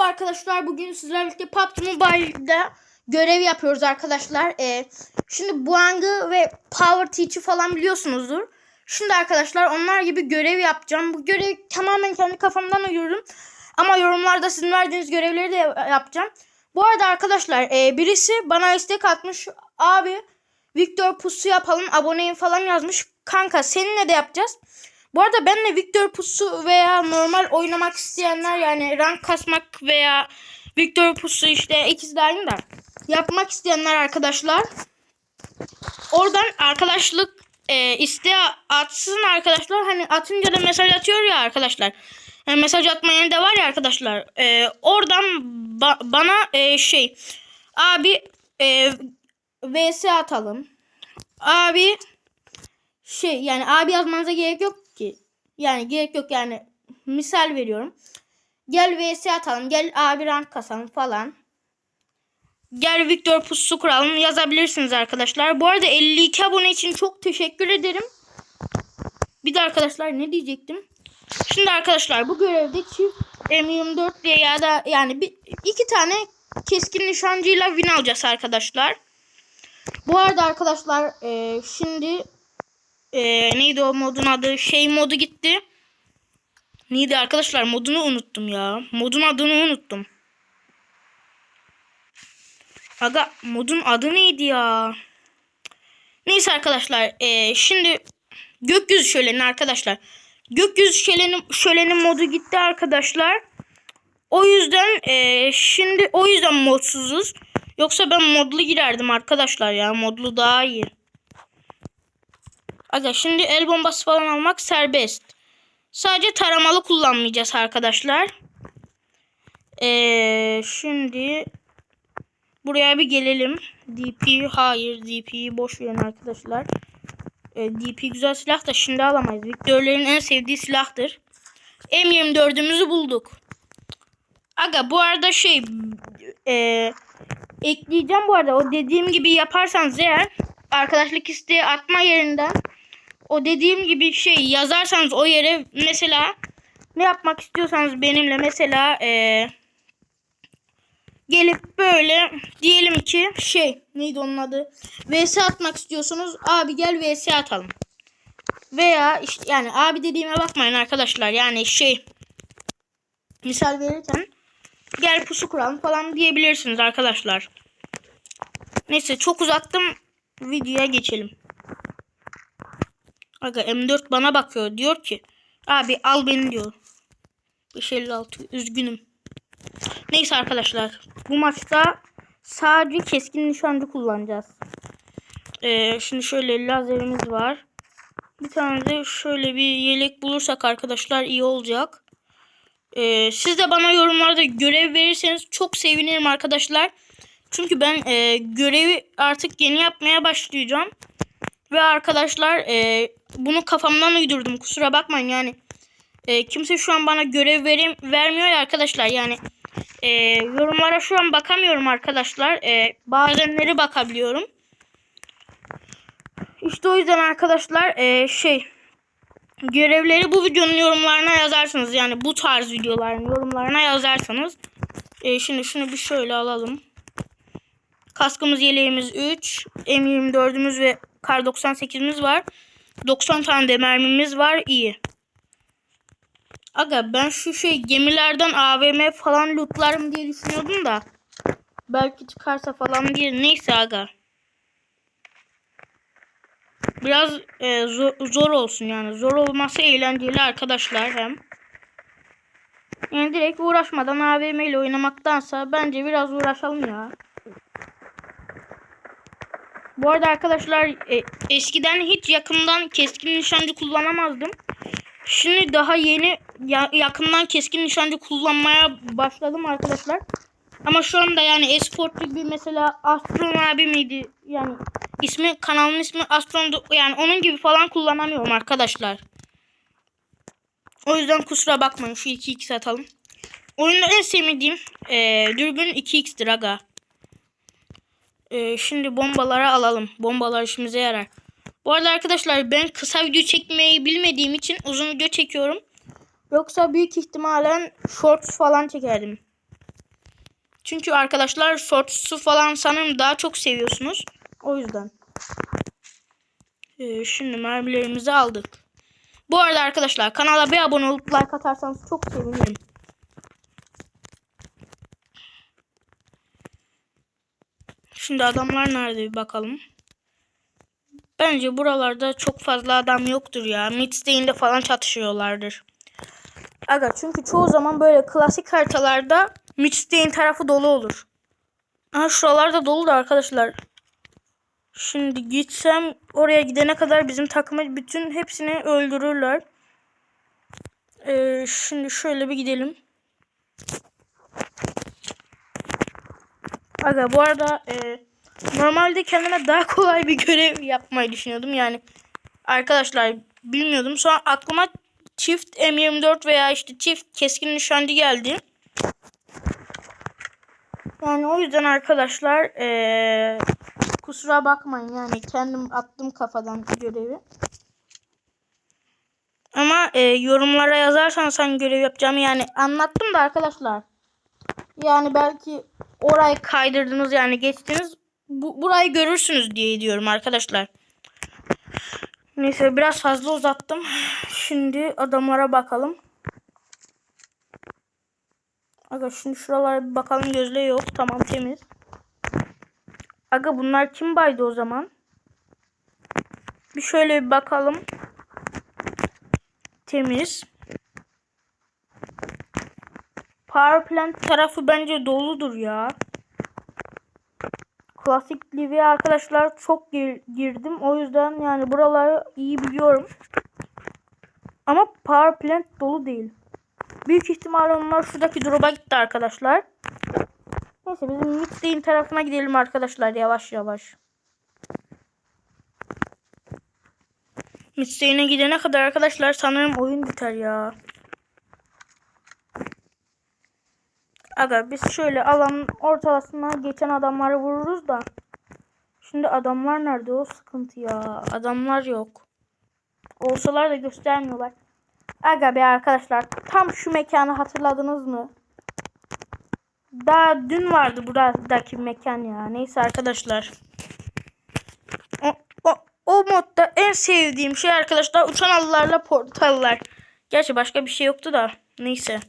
Merhaba arkadaşlar. Bugün sizlerle birlikte PUBG Mobile'da görev yapıyoruz arkadaşlar. Ee, şimdi Buang'ı ve Power Teach'i falan biliyorsunuzdur. Şimdi arkadaşlar onlar gibi görev yapacağım. Bu görevi tamamen kendi kafamdan uydurdum. Ama yorumlarda sizin verdiğiniz görevleri de yapacağım. Bu arada arkadaşlar e, birisi bana istek atmış. Abi Victor Pusu yapalım aboneyim falan yazmış. Kanka seninle de yapacağız. Bu arada benle Victor Pusu veya normal oynamak isteyenler yani rank kasmak veya Victor Pusu işte ikisi de aynı da yapmak isteyenler arkadaşlar. Oradan arkadaşlık e, isteği atsın arkadaşlar. Hani atınca da mesaj atıyor ya arkadaşlar. Yani mesaj atmayan da var ya arkadaşlar. E, oradan ba- bana e, şey abi e, vs atalım. Abi şey yani abi yazmanıza gerek yok. Yani gerek yok yani misal veriyorum. Gel vs atalım. Gel abi rank kasalım falan. Gel Victor pusu kuralım yazabilirsiniz arkadaşlar. Bu arada 52 abone için çok teşekkür ederim. Bir de arkadaşlar ne diyecektim? Şimdi arkadaşlar bu görevde çift M24 diye ya da yani bir, iki tane keskin nişancıyla win alacağız arkadaşlar. Bu arada arkadaşlar e, şimdi e, neydi o modun adı? Şey modu gitti. Neydi arkadaşlar? Modunu unuttum ya. Modun adını unuttum. Aga modun adı neydi ya? Neyse arkadaşlar. e, şimdi gökyüzü şöleni arkadaşlar. Gökyüzü şöleni, şöleni modu gitti arkadaşlar. O yüzden e, şimdi o yüzden modsuzuz. Yoksa ben modlu girerdim arkadaşlar ya. Modlu daha iyi. Aga şimdi el bombası falan almak serbest. Sadece taramalı kullanmayacağız arkadaşlar. Ee, şimdi buraya bir gelelim. DP hayır DP'yi boş verin arkadaşlar. Ee, DP güzel silah da şimdi alamayız. Victor'lerin en sevdiği silahtır. M24'ümüzü bulduk. Aga bu arada şey e, ekleyeceğim bu arada. O dediğim gibi yaparsanız eğer arkadaşlık isteği atma yerinden o dediğim gibi şey yazarsanız o yere mesela ne yapmak istiyorsanız benimle mesela eee gelip böyle diyelim ki şey neydi onun adı? Vs atmak istiyorsunuz abi gel vs atalım. Veya işte yani abi dediğime bakmayın arkadaşlar yani şey misal verirken gel pusu kuralım falan diyebilirsiniz arkadaşlar. Neyse çok uzattım videoya geçelim Aga M4 bana bakıyor. Diyor ki abi al beni diyor. 556 üzgünüm. Neyse arkadaşlar. Bu maçta sadece keskin nişancı kullanacağız. Ee, şimdi şöyle lazerimiz var. Bir tane de şöyle bir yelek bulursak arkadaşlar iyi olacak. Ee, siz de bana yorumlarda görev verirseniz çok sevinirim arkadaşlar. Çünkü ben e, görevi artık yeni yapmaya başlayacağım. Ve arkadaşlar e, bunu kafamdan uydurdum. Kusura bakmayın yani. E, kimse şu an bana görev verim, vermiyor ya arkadaşlar. Yani e, yorumlara şu an bakamıyorum arkadaşlar. E, bazenleri bakabiliyorum. İşte o yüzden arkadaşlar e, şey görevleri bu videonun yorumlarına yazarsınız. Yani bu tarz videoların yorumlarına yazarsanız. E, şimdi şunu bir şöyle alalım. Kaskımız yeleğimiz 3. M24'ümüz ve Kar 98'imiz var. 90 tane de mermimiz var. İyi. Aga ben şu şey gemilerden AVM falan lootlarım diye düşünüyordum da. Belki çıkarsa falan diye. Neyse aga. Biraz e, zor, zor olsun yani. Zor olması eğlenceli arkadaşlar hem. Yani direkt uğraşmadan AVM ile oynamaktansa bence biraz uğraşalım ya. Bu arada arkadaşlar e, eskiden hiç yakından keskin nişancı kullanamazdım. Şimdi daha yeni ya, yakından keskin nişancı kullanmaya başladım arkadaşlar. Ama şu anda yani esport gibi mesela Astron abi miydi? Yani ismi kanalın ismi Astron yani onun gibi falan kullanamıyorum arkadaşlar. O yüzden kusura bakmayın şu 2x atalım. Oyunda en sevmediğim e, dürbün 2x'tir aga. Ee, şimdi bombaları alalım. Bombalar işimize yarar. Bu arada arkadaşlar ben kısa video çekmeyi bilmediğim için uzun video çekiyorum. Yoksa büyük ihtimalen shorts falan çekerdim. Çünkü arkadaşlar Fortress'u falan sanırım daha çok seviyorsunuz. O yüzden. Ee, şimdi mermilerimizi aldık. Bu arada arkadaşlar kanala bir abone olup like atarsanız çok sevinirim. Şimdi adamlar nerede bir bakalım. Bence buralarda çok fazla adam yoktur ya. Midstay'inde falan çatışıyorlardır. Aga çünkü çoğu zaman böyle klasik haritalarda Midstay'in tarafı dolu olur. Aha şuralarda dolu da arkadaşlar. Şimdi gitsem oraya gidene kadar bizim takımı bütün hepsini öldürürler. Ee, şimdi şöyle bir gidelim. Aga bu arada e, normalde kendime daha kolay bir görev yapmayı düşünüyordum. Yani arkadaşlar bilmiyordum. Sonra aklıma çift M24 veya işte çift keskin nişancı geldi. Yani o yüzden arkadaşlar e, kusura bakmayın yani kendim attım kafadan görevi. Ama e, yorumlara yazarsanız hangi görev yapacağımı yani anlattım da arkadaşlar. Yani belki orayı kaydırdınız yani geçtiniz. Bu, burayı görürsünüz diye diyorum arkadaşlar. Neyse biraz fazla uzattım. Şimdi adamlara bakalım. Aga şimdi şuralara bir bakalım gözle yok. Tamam temiz. Aga bunlar kim baydı o zaman? Bir şöyle bir bakalım. Temiz. Power plant tarafı bence doludur ya. Klasik Liv'e arkadaşlar çok gir- girdim. O yüzden yani buraları iyi biliyorum. Ama power plant dolu değil. Büyük ihtimalle onlar şuradaki drop'a gitti arkadaşlar. Neyse bizim Midstay'in tarafına gidelim arkadaşlar yavaş yavaş. Midstay'ine gidene kadar arkadaşlar sanırım oyun biter ya. Aga biz şöyle alanın ortalasına geçen adamları vururuz da. Şimdi adamlar nerede o sıkıntı ya. Adamlar yok. Olsalar da göstermiyorlar. Aga be arkadaşlar tam şu mekanı hatırladınız mı? Daha dün vardı buradaki mekan ya. Neyse arkadaşlar. O, o, o modda en sevdiğim şey arkadaşlar uçan halılarla portallar. Gerçi başka bir şey yoktu da. Neyse.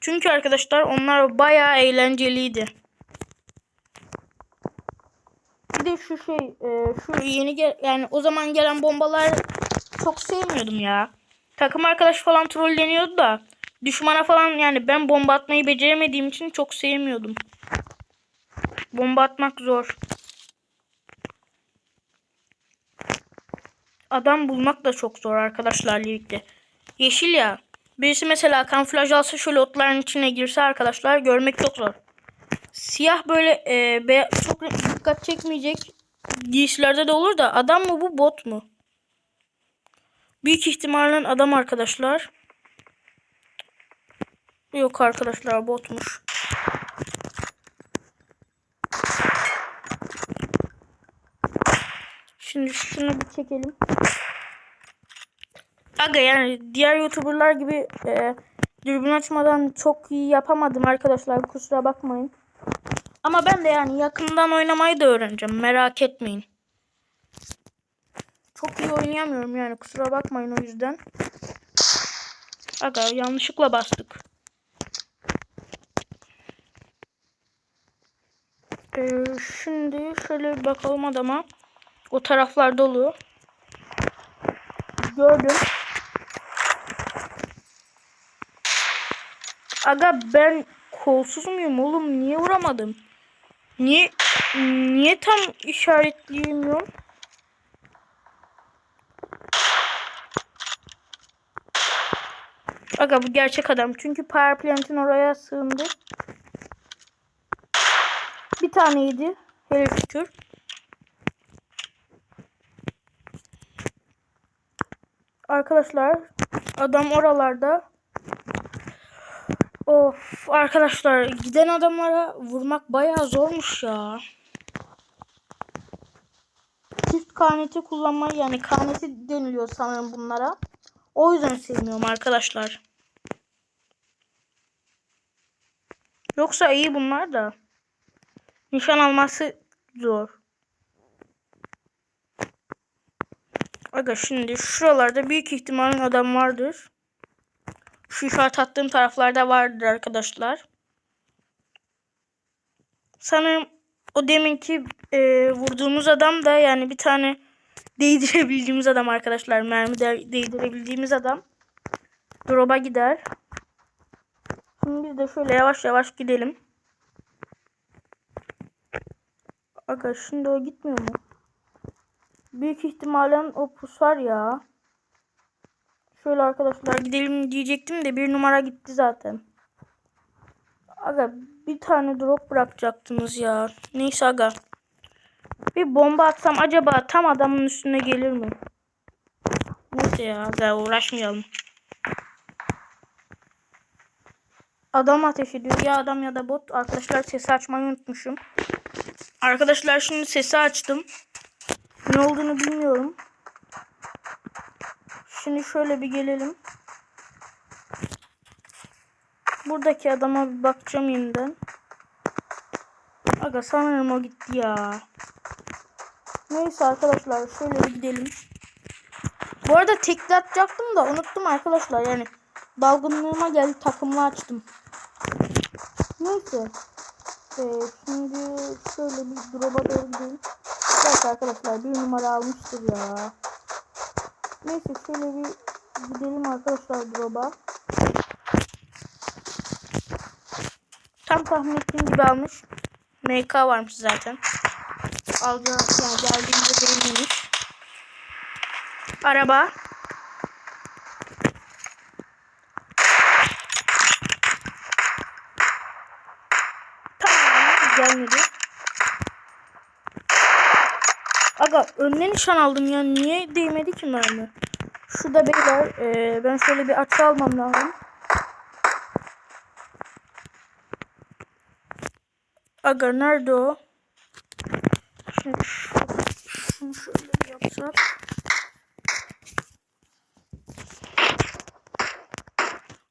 Çünkü arkadaşlar onlar bayağı eğlenceliydi. Bir de şu şey e, şu yeni gel yani o zaman gelen bombalar çok sevmiyordum ya. Takım arkadaş falan trolleniyordu da düşmana falan yani ben bomba atmayı beceremediğim için çok sevmiyordum. Bomba atmak zor. Adam bulmak da çok zor arkadaşlar birlikte. Yeşil ya. Birisi mesela kamuflaj alsa şöyle otların içine girse arkadaşlar görmek çok zor. Siyah böyle e, be çok dikkat çekmeyecek giysilerde de olur da adam mı bu bot mu? Büyük ihtimalle adam arkadaşlar. Yok arkadaşlar botmuş. Şimdi şunu bir çekelim. Aga yani diğer youtuberlar gibi e, dürbün açmadan çok iyi yapamadım arkadaşlar kusura bakmayın. Ama ben de yani yakından oynamayı da öğreneceğim merak etmeyin. Çok iyi oynayamıyorum yani kusura bakmayın o yüzden. Aga yanlışlıkla bastık. Ee, şimdi şöyle bir bakalım adama. O taraflar dolu. Gördüm. Aga ben kolsuz muyum oğlum? Niye vuramadım? Niye niye tam işaretleyemiyorum? Aga bu gerçek adam. Çünkü power plant'in oraya sığındı. Bir taneydi. Hele şükür. Arkadaşlar adam oralarda. Of arkadaşlar giden adamlara vurmak bayağı zormuş ya. Çift kaneti kullanmayı yani kaneti deniliyor sanırım bunlara. O yüzden sevmiyorum arkadaşlar. Yoksa iyi bunlar da. Nişan alması zor. Aga şimdi şuralarda büyük ihtimalin adam vardır. Şu işaret attığım taraflarda vardır arkadaşlar. Sanırım o deminki e, vurduğumuz adam da yani bir tane değdirebildiğimiz adam arkadaşlar. Mermi de, değdirebildiğimiz adam. Drop'a gider. Şimdi biz de şöyle yavaş yavaş gidelim. Aga şimdi o gitmiyor mu? Büyük ihtimalen o pus var ya. Şöyle arkadaşlar gidelim diyecektim de bir numara gitti zaten. Aga bir tane drop bırakacaktınız ya. Neyse aga. Bir bomba atsam acaba tam adamın üstüne gelir mi? Neyse ya aga uğraşmayalım. Adam ateş ediyor. Ya adam ya da bot. Arkadaşlar sesi açmayı unutmuşum. Arkadaşlar şimdi sesi açtım. Ne olduğunu bilmiyorum. Şimdi şöyle bir gelelim. Buradaki adama bir bakacağım yeniden. Aga sanırım o gitti ya. Neyse arkadaşlar şöyle bir gidelim. Bu arada tekli atacaktım da unuttum arkadaşlar yani. Dalgınlığıma geldi takımlı açtım. Neyse. Ee, şimdi şöyle bir drop'a doğru gidelim. Evet arkadaşlar bir numara almıştır ya. Neyse şöyle bir gidelim arkadaşlar drop'a. Tam tahmin ettiğim gibi almış. MK varmış zaten. Alacağım yani geldiğimde değilmiş. Araba. Tamam gelmedi. Aga önüne nişan aldım ya. Niye değmedi ki mermi? Şurada beyler. Ee, ben şöyle bir açı almam lazım. Aga nerede o? Şimdi şu- şunu şöyle yapsak.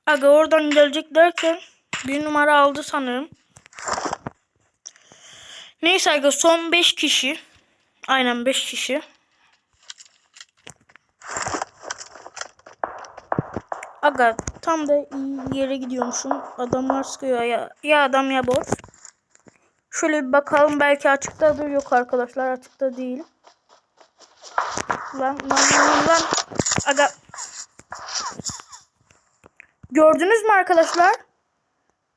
Aga oradan gelecek derken bir numara aldı sanırım. Neyse aga son 5 kişi. Aynen 5 kişi. Aga tam da iyi yere gidiyormuşum. Adamlar sıkıyor ya. Ya adam ya bot. Şöyle bir bakalım belki açıktadır. Yok arkadaşlar açıkta değil. Lan lan lan lan. Aga. Gördünüz mü arkadaşlar?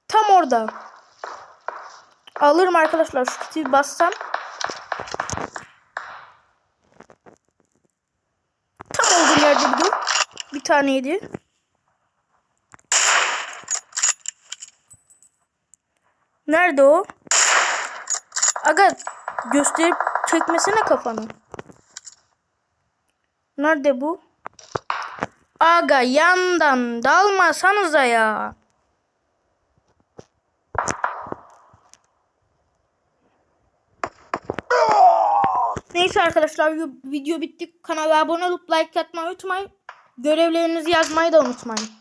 Tam orada. Alırım arkadaşlar. Şu kiti bassam. Tam olduğum yerde bir dur. Bir taneydi. Nerede o? Aga gösterip çekmesene kafanı. Nerede bu? Aga yandan dalmasanıza ya. Neyse arkadaşlar video bitti. Kanala abone olup like atmayı unutmayın. Görevlerinizi yazmayı da unutmayın.